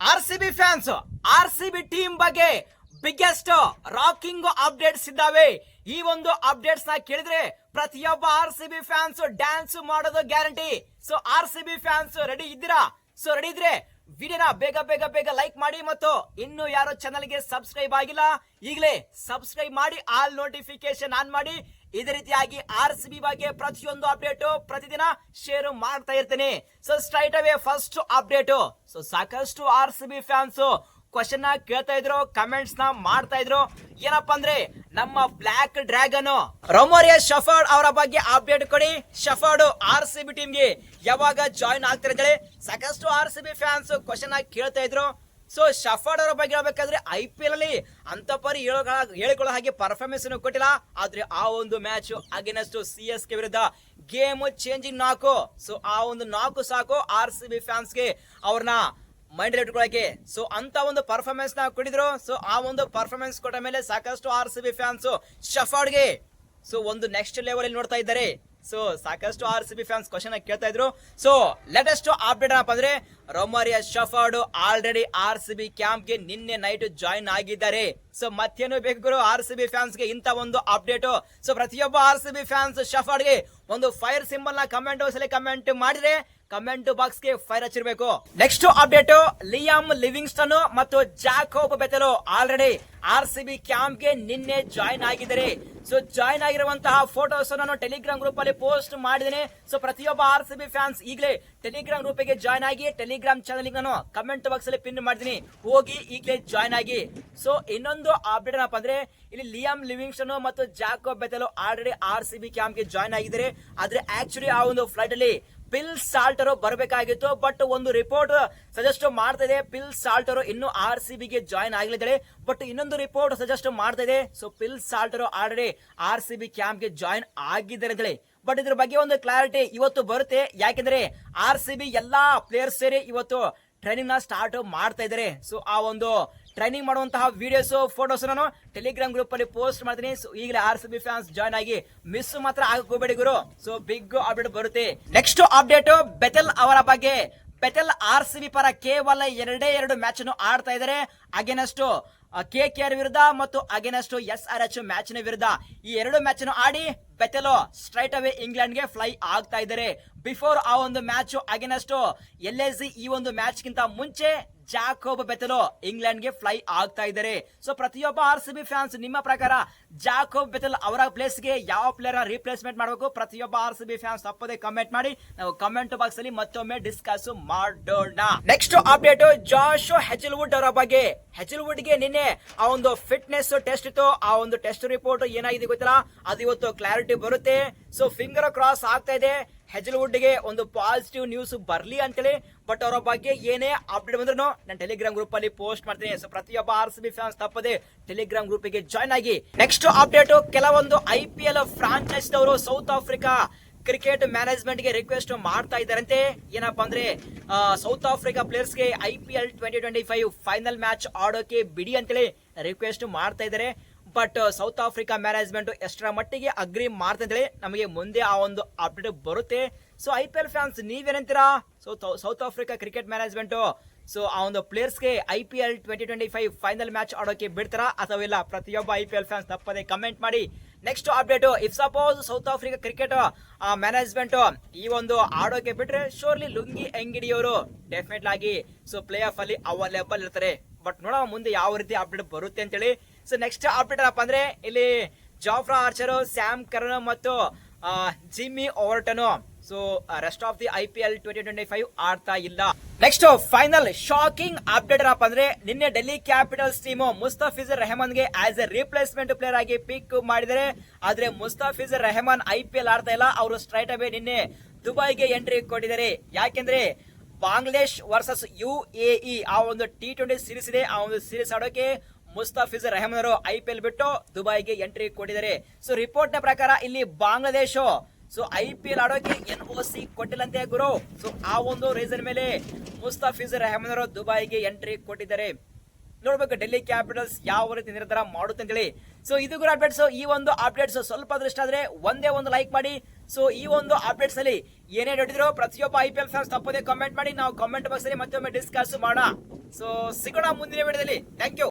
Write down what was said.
R C B fans R C B team ಬಗ್ಗೆ biggest rocking updates ಇದ್ದಾವೆ. ಈ ಒಂದು ಅಪ್ಡೇಟ್ಸ್ನ ಕೇಳಿದ್ರೆ ಪ್ರತಿಯೊಬ್ಬ R C B fans dance ಮಾಡೋದು guarantee so R C B fans ready ಇದ್ದೀರಾ? ಸೊ ರೆಡಿ ಇದ್ರೆ ವಿಡಿಯೋನ ಬೇಗ ಬೇಗ ಬೇಗ ಲೈಕ್ ಮಾಡಿ ಮತ್ತು ಇನ್ನು ಯಾರು ಚಾನಲ್ಗೆ ಸಬ್ಸ್ಕ್ರೈಬ್ ಆಗಿಲ್ಲ, ಈಗಲೇ ಸಬ್ಸ್ಕ್ರೈಬ್ ಮಾಡಿ ಆಲ್ ನೋಟಿಫಿಕೇಶನ್ ಆನ್ ಮಾಡಿ. ಇದೇ ರೀತಿಯಾಗಿ ಆರ್ ಸಿ ಬಿ ಬಗ್ಗೆ ಪ್ರತಿಯೊಂದು ಅಪ್ಡೇಟ್ ಪ್ರತಿದಿನ ಶೇರ್ ಮಾಡ್ತಾ ಇರ್ತೇನೆ. So straight away first update so ಸಾಕಷ್ಟು R C B fans question ಕೇಳ್ತಾ ಇದ್ರು ಕಮೆಂಟ್ಸ್ನ ಮಾಡ್ತಾ ಇದ್ರು. ಏನಪ್ಪಾ ಅಂದ್ರೆ, ನಮ್ಮ ಬ್ಲಾಕ್ ಡ್ರ್ಯಾಗನ್ ರೊಮೋರಿಯಾ ಶಫರ್ಡ್ ಅವರ ಬಗ್ಗೆ ಅಪ್ಡೇಟ್ ಕೊಡಿ. ಶಫರ್ಡ್ ಆರ್ ಸಿ ಬಿ ಟೀಮ್ಗೆ ಯಾವಾಗ ಜಾಯಿನ್ ಆಗ್ತಾರೆ ಸಾಕಷ್ಟು R C B fans question ಕೇಳ್ತಾ ಇದ್ರು. ಸೊ ಶಫರ್ಡ್ ಅವರ ಬಗ್ಗೆ ಹೇಳ್ಬೇಕಾದ್ರೆ ಐ ಪಿ ಎಲ್ ಅಲ್ಲಿ ಅಂತ ಪರಿ ಹೇಳೋ- ಹೇಳಿಕೊಳ್ಳೋ ಹಾಗೆ ಪರ್ಫಾರ್ಮೆನ್ಸ್ ಕೊಟ್ಟಿಲ್ಲ. ಆದ್ರೆ ಆ ಒಂದು match against C S K ವಿರುದ್ಧ ಗೇಮ್ ಚೇಂಜಿಂಗ್ ನಾಕು ಸೊ ಆ ಒಂದು ನಾಕು ಸಾಕು ಆರ್ ಸಿ ಬಿ ಫ್ಯಾನ್ಸ್ಗೆ ಅವ್ರನ್ನ ಮೈಂಡ್ ಇಟ್ಕೊಳಕ್ಕೆ ಸೊ ಅಂತ ಒಂದು ಪರ್ಫಾರ್ಮೆನ್ಸ್ನ ಕೊಟ್ಟಿದ್ರು. ಸೊ ಆ ಒಂದು ಪರ್ಫಾರ್ಮೆನ್ಸ್ ಕೊಟ್ಟ ಮೇಲೆ ಸಾಕಷ್ಟು ಆರ್ ಸಿ ಬಿ ಫ್ಯಾನ್ಸ್ ಶಫರ್ಡ್ಗೆ ಸೊ ಒಂದು ನೆಕ್ಸ್ಟ್ ಲೆವೆಲ್ ನೋಡ್ತಾ ಇದ್ದಾರೆ. ಸೊ ಸಾಕಷ್ಟು R C B fans question ಕೇಳ್ತಾ ಇದ್ರು. ಸೊ ಲೇಟೆಸ್ಟ್ ಅಪ್ಡೇಟ್ ಏನಪ್ಪ ಅಂದ್ರೆ Romario Shepherd already R C B ಕ್ಯಾಂಪ್ಗೆ ನಿನ್ನೆ ನೈಟ್ ಜಾಯಿನ್ ಆಗಿದ್ದಾರೆ. ಸೊ ಮತ್ತೇನು ಬೇಕು ಗುರು ಆರ್ ಸಿ ಬಿ ಫ್ಯಾನ್ಸ್ಗೆ ಇಂತ ಒಂದು ಅಪ್ಡೇಟ್ ಸೊ ಪ್ರತಿಯೊಬ್ಬ ಆರ್ ಸಿ ಬಿ ಫ್ಯಾನ್ಸ್ ಶಫರ್ಡ್ಗೆ ಒಂದು ಫೈರ್ ಸಿಂಬಲ್ನ ಕಮೆಂಟ್ ಕಮೆಂಟ್ ಮಾಡಿದ್ರೆ ಕಮೆಂಟ್ ಬಾಕ್ಸ್ಗೆ ಫೈರ್ ಹಚ್ಚಿರ್ಬೇಕು. ನೆಕ್ಸ್ಟ್ ಅಪ್ಡೇಟ್, ಲಿಯಾಮ್ ಲಿವಿಂಗ್ಸ್ಟನ್ ಮತ್ತು Jacob Bethell already R C B ಕ್ಯಾಂಪ್ಗೆ ನಿನ್ನೆ ಜಾಯಿನ್ ಆಗಿದ್ದಾರೆ. ಸೊ, ಜಾಯಿನ್ ಆಗಿರುವಂತಹ ಫೋಟೋಸ್ ನಾನು ಟೆಲಿಗ್ರಾಮ್ ಗ್ರೂಪ್ ಅಲ್ಲಿ ಪೋಸ್ಟ್ ಮಾಡಿದ್ದೇನೆ. ಸೊ, ಪ್ರತಿಯೊಬ್ಬ ಆರ್ ಸಿ ಬಿ ಫ್ಯಾನ್ಸ್ ಈಗಲೇ ಟೆಲಿಗ್ರಾಮ್ ಗ್ರೂಪ್ಗೆ ಜಾಯ್ನ್ ಆಗಿ, ಟೆಲಿಗ್ರಾಮ್ ಚಾನಲ್ ನಾನು ಕಮೆಂಟ್ ಬಾಕ್ಸ್ ಅಲ್ಲಿ ಪಿನ್ ಮಾಡಿದೀನಿ ಹೋಗಿ ಈಗಲೇ ಜಾಯ್ನ್ ಆಗಿ. ಸೊ, ಇನ್ನೊಂದು ಅಪ್ಡೇಟ್ ಏನಪ್ಪ ಅಂದ್ರೆ, ಇಲ್ಲಿ ಲಿಯಾಮ್ ಲಿವಿಂಗ್ಸ್ಟನ್ ಮತ್ತು Jacob Bethell already R C B ಕ್ಯಾಂಪ್ಗೆ join ಆಗಿದ್ದಾರೆ. ಆದ್ರೆ, ಆಕ್ಚುಲಿ ಆ ಒಂದು ಫ್ಲೈಟ್ ಅಲ್ಲಿ ಪಿಲ್ ಸಾಲ್ಟರು ಬರಬೇಕಾಗಿತ್ತು, ಬಟ್ ಒಂದು ರಿಪೋರ್ಟ್ ಸಜೆಸ್ಟ್ ಮಾಡ್ತಾ ಇದೆ, ಪಿಲ್ ಸಾಲ್ಟರು ಇನ್ನು ಆರ್ ಸಿ ಬಿಗೆ ಜಾಯಿನ್ ಆಗಲಿದ್ದಾರೆ ಬಟ್ ಇನ್ನೊಂದು ರಿಪೋರ್ಟ್ ಸಜೆಸ್ಟ್ ಮಾಡ್ತಾ ಇದೆ, ಸೊ ಪಿಲ್ ಸಾಲ್ಟರು ಆಲ್ರೆಡಿ ಆರ್ ಸಿ ಬಿ ಕ್ಯಾಂಪ್ಗೆ ಜಾಯಿನ್ ಆಗಿದ್ದಾರೆ ಬಟ್ ಇದ್ರ ಬಗ್ಗೆ ಒಂದು ಕ್ಲಾರಿಟಿ ಇವತ್ತು ಬರುತ್ತೆ, ಯಾಕೆಂದ್ರೆ ಆರ್ ಸಿ ಬಿ ಎಲ್ಲಾ ಪ್ಲೇಯರ್ಸ್ ಸೇರಿ ಇವತ್ತು ಟ್ರೈನಿಂಗ್ನ ಸ್ಟಾರ್ಟ್ ಮಾಡ್ತಾ ಇದ್ದಾರೆ. ಸೊ ಆ ಒಂದು ಟ್ರೈನಿಂಗ್ ಮಾಡುವಂತಹ ವಿಡಿಯೋಸ್ ಫೋಟೋಸ್ ನಾನು ಟೆಲಿಗ್ರಾಮ್ ಗ್ರೂಪ್ ಅಲ್ಲಿ ಪೋಸ್ಟ್ ಮಾಡ್ತೀನಿ. ಸೊ ಈಗಲೇ R C B fans join ಆಗಿ ಮಿಸ್ ಮಾತ್ರ ಆಗಬೇಡಿ ಗುರು. ಸೊ ಬಿಗ್ ಅಪ್ಡೇಟ್ ಬರುತ್ತೆ. ನೆಕ್ಸ್ಟ್ ಅಪ್ಡೇಟ್ ಬೆತೆಲ್ ಅವರ ಬಗ್ಗೆ. ಬೆತಲ್ ಆರ್ ಸಿ ಬಿ ಪರ ಕೇವಲ ಎರಡೇ ಎರಡು ಮ್ಯಾಚ್ ಅನ್ನು ಆಡ್ತಾ ಇದ್ದಾರೆ ಅಗೇನಸ್ಟ್ ಕೆ ಕೆ ಆರ್ ವಿರುದ್ಧ ಮತ್ತು ಅಗೇನಸ್ಟ್ ಎಸ್ ಆರ್ ಎಚ್ ಮ್ಯಾಚ್ನ ವಿರುದ್ಧ ಈ ಎರಡು ಮ್ಯಾಚ್ ಅನ್ನು ಆಡಿ ಬೆತೆಲೋ ಸ್ಟ್ರೈಟ್ ಅವೇ ಇಂಗ್ಲೆಂಡ್ಗೆ ಫ್ಲೈ ಆಗ್ತಾ ಇದ್ದಾರೆ. ಬಿಫೋರ್ ಆ ಒಂದು ಮ್ಯಾಚ್ ಅಗೇನಸ್ಟ್ ಎಲ್ ಎಸ್ ಈ ಒಂದು ಮ್ಯಾಚ್ ಗಿಂತ ಮುಂಚೆ ಜಾಕೋಬ್ ಬೆತಲೋ ಇಂಗ್ಲೆಂಡ್ಗೆ ಫ್ಲೈ ಆಗ್ತಾ ಇದ್ದಾರೆ. ಸೊ ಪ್ರತಿಯೊಬ್ಬ ಆರ್ ಸಿ ಬಿ ಫ್ಯಾನ್ಸ್ ನಿಮ್ಮ ಪ್ರಕಾರ ಜಾಕೋಬ್ ಬೆತಲ್ ಅವರ ಪ್ಲೇಸ್ಗೆ ಯಾವ ಪ್ಲೇಯರ್ ರೀಪ್ಲೇಸ್ಮೆಂಟ್ ಮಾಡಬೇಕು? ಪ್ರತಿಯೊಬ್ಬ ಆರ್ ಸಿ ಬಿ ಫ್ಯಾನ್ಸ್ ತಪ್ಪದೆ ಕಮೆಂಟ್ ಮಾಡಿ. ನಾವು ಕಮೆಂಟ್ ಬಾಕ್ಸ್ ಅಲ್ಲಿ ಮತ್ತೊಮ್ಮೆ ಡಿಸ್ಕಸ್ ಮಾಡೋಣ. ನೆಕ್ಸ್ಟ್ ಅಪ್ಡೇಟ್ ಜಾಶೋ ಹೆಜಲ್ವುಡ್ ಅವರ ಬಗ್ಗೆ. ಹೆಜಲ್ವುಡ್ಗೆ ನಿನ್ನೆ ಆ ಒಂದು ಫಿಟ್ನೆಸ್ ಟೆಸ್ಟ್ ಇತ್ತು. ಆ ಒಂದು ಟೆಸ್ಟ್ ರಿಪೋರ್ಟ್ ಏನಾಗಿದೆ ಗೊತ್ತಿಲ್ಲ? ಅದು ಇವತ್ತು ಕ್ಲಾರಿಟಿ ಬರುತ್ತೆ. ಸೊ ಫಿಂಗರ್ ಕ್ರಾಸ್ ಆಗ್ತಾ ಇದೆ. ಹೆಜಲ್ವುಡ್ಗೆ ಒಂದು ಪಾಸಿಟಿವ್ ನ್ಯೂಸ್ ಬರಲಿ ಅಂತೇಳಿ. ಬಟ್ ಅವರ ಬಗ್ಗೆ ಏನೇ ಅಪ್ಡೇಟ್ ಬಂದ್ರು ನಾನು ಟೆಲಿಗ್ರಾಮ್ ಗ್ರೂಪ್ ಅಲ್ಲಿ ಪೋಸ್ಟ್ ಮಾಡ್ತೀನಿ. ಸೊ ಪ್ರತಿಯೊಬ್ಬ ಆರ್ ಸಿ ಬಿ ಫ್ಯಾನ್ಸ್ ತಪ್ಪದೆ ಟೆಲಿಗ್ರಾಮ್ ಗ್ರೂಪ್ಗೆ ಜಾಯ್ನ್ ಆಗಿ. ನೆಕ್ಸ್ಟ್ ಅಪ್ಡೇಟ್ ಕೆಲವೊಂದು ಐ ಪಿ ಎಲ್ ಫ್ರಾಂಚೈಸ್ ಅವರು ಸೌತ್ ಆಫ್ರಿಕಾ ಕ್ರಿಕೆಟ್ ಮ್ಯಾನೇಜ್ಮೆಂಟ್ಗೆ ರಿಕ್ವೆಸ್ಟ್ ಮಾಡ್ತಾ ಇದ್ದಾರಂತೆ. ಏನಪ್ಪಾ ಅಂದ್ರೆ South Africa ಪ್ಲೇಯರ್ಸ್ಗೆ I P L twenty twenty five final match ಆಡೋಕೆ ಬಿಡಿ ಅಂತೇಳಿ ರಿಕ್ವೆಸ್ಟ್ ಮಾಡ್ತಾ ಇದ್ದಾರೆ. ಬಟ್ ಸೌತ್ ಆಫ್ರಿಕಾ ಮ್ಯಾನೇಜ್ಮೆಂಟ್ ಎಷ್ಟರ ಮಟ್ಟಿಗೆ ಅಗ್ರಿ ಮಾಡ್ತಾ ಇದ್ರೆ ನಮಗೆ ಮುಂದೆ ಆ ಒಂದು ಅಪ್ಡೇಟ್ ಬರುತ್ತೆ. So I P L fans ನೀವೇನಂತೀರಾ? So South Africa cricket management so ಆ ಒಂದು ಪ್ಲೇಯರ್ಸ್ಗೆ I P L twenty twenty five final match ಆಡೋಕೆ ಬಿಡ್ತಾರಾ ಅಥವಾ ಇಲ್ಲ ಪ್ರತಿಯೊಬ್ಬ ಐ ಪಿ ಎಲ್ ಫ್ಯಾನ್ಸ್ ತಪ್ಪದೆ ಕಮೆಂಟ್ ಮಾಡಿ. Next update if suppose South Africa cricket management ಈ ಒಂದು ಆಡೋಕೆ ಬಿಟ್ರೆ ಶೋರ್ಲಿ ಲುಂಗಿ ಎಂಗಿಡಿ ಅವರು ಡೆಫಿನೆಟ್ ಆಗಿ ಸೊ ಪ್ಲೇ ಆಫ್ ಅಲ್ಲಿ ಅವೈಲೇಬಲ್ ಇರ್ತಾರೆ. ಬಟ್ ನೋಡೋ ಮುಂದೆ ಯಾವ ರೀತಿ ಅಪ್ಡೇಟ್ ಬರುತ್ತೆ ಅಂತೇಳಿ. ಸೊ ನೆಕ್ಸ್ಟ್ ಅಪ್ಡೇಟ್ ಏನಪ್ಪ ಅಂದ್ರೆ, ಇಲ್ಲಿ ಜಾಫ್ರಾ ಆರ್ಚರ್ ಸ್ಯಾಮ್ ಕರ್ನ್ ಮತ್ತು Jimmy Overton so rest of the I P L twenty twenty five ಆಡ್ತಾ ಇಲ್ಲ. ನೆಕ್ಸ್ಟ್ ಫೈನಲ್ ಶಾಕಿಂಗ್ ಅಪ್ಡೇಟ್ ಏನಪ್ಪ ಅಂದ್ರೆ, ನಿನ್ನೆ ಡೆಲ್ಲಿ ಕ್ಯಾಪಿಟಲ್ಸ್ ಟೀಮ್ ಮುಸ್ತಫಿಜರ್ ರೆಹಮಾನ್ಗೆ ಆಸ್ ಎ ರಿಪ್ಲೇಸ್ಮೆಂಟ್ ಪ್ಲೇಯರ್ ಆಗಿ ಪಿಕ್ ಮಾಡಿದರೆ, ಆದ್ರೆ Mustafizur Rahman I P L ಆಡ್ತಾ ಇಲ್ಲ. ಅವರು ಸ್ಟ್ರೈಟ್ ಅವೇ ನಿನ್ನೆ ದುಬೈಗೆ ಎಂಟ್ರಿ ಕೊಟ್ಟಿದ್ದಾರೆ. ಯಾಕೆಂದ್ರೆ Bangladesh versus U A E ಆ ಒಂದು ಟಿ ಟ್ವೆಂಟಿ ಸೀರೀಸ್ ಇದೆ. ಆ ಒಂದು ಸೀರೀಸ್ ಆಡೋಕೆ ಮುಸ್ತಾಫಿಜ್ ರೆಹಮಾನ್ ಅವರು ಐ ಪಿ ಎಲ್ ಬಿಟ್ಟು ದುಬೈಗೆ ಎಂಟ್ರಿ ಕೊಟ್ಟಿದ್ದಾರೆ. ಸೊ ರಿಪೋರ್ಟ್ನ ಪ್ರಕಾರ ಇಲ್ಲಿ Bangladesh so I P L ಆಡೋಕೆ ಎನ್ ಓ ಸಿ ಕೊಟ್ಟಿಲ್ಲಂತೆ ಗುರು. ಸೊ ಆ ಒಂದು ರೀಸನ್ ಮೇಲೆ ಮುಸ್ತಫಿಜರ್ ರೆಹಮಾನ್ ಅವರು ದುಬೈಗೆ ಎಂಟ್ರಿ ಕೊಟ್ಟಿದ್ದಾರೆ. ನೋಡ್ಬೇಕು ಡೆಲ್ಲಿ ಕ್ಯಾಪಿಟಲ್ಸ್ ಯಾವ ರೀತಿ ನಿರ್ಧಾರ ಮಾಡುತ್ತೆ ಅಂತೇಳಿ. ಸೊ ಇದು ಕೂಡ ಅಪ್ಡೇಟ್ಸ್ ಈ ಒಂದು ಅಪ್ಡೇಟ್ಸ್ ಸ್ವಲ್ಪ ದೃಷ್ಟ ಆದ್ರೆ ಒಂದೇ ಒಂದು ಲೈಕ್ ಮಾಡಿ. ಸೊ ಈ ಒಂದು ಅಪ್ಡೇಟ್ಸ್ ಅಲ್ಲಿ ಏನೇ ನೋಡಿದ್ರು ಪ್ರತಿಯೊಬ್ಬ ಐ ಪಿ ಎಲ್ ಫ್ಯಾನ್ಸ್ ತಪ್ಪದೆ ಕಮೆಂಟ್ ಮಾಡಿ. ನಾವು ಕಮೆಂಟ್ ಬಾಕ್ಸ್ ಅಲ್ಲಿ ಮತ್ತೊಮ್ಮೆ ಡಿಸ್ಕಸ್ ಮಾಡೋಣ. ಸೊ ಸಿಗೋಣ ಮುಂದಿನ ವಿಡಿಯೋದಲ್ಲಿ ಥ್ಯಾಂಕ್ ಯು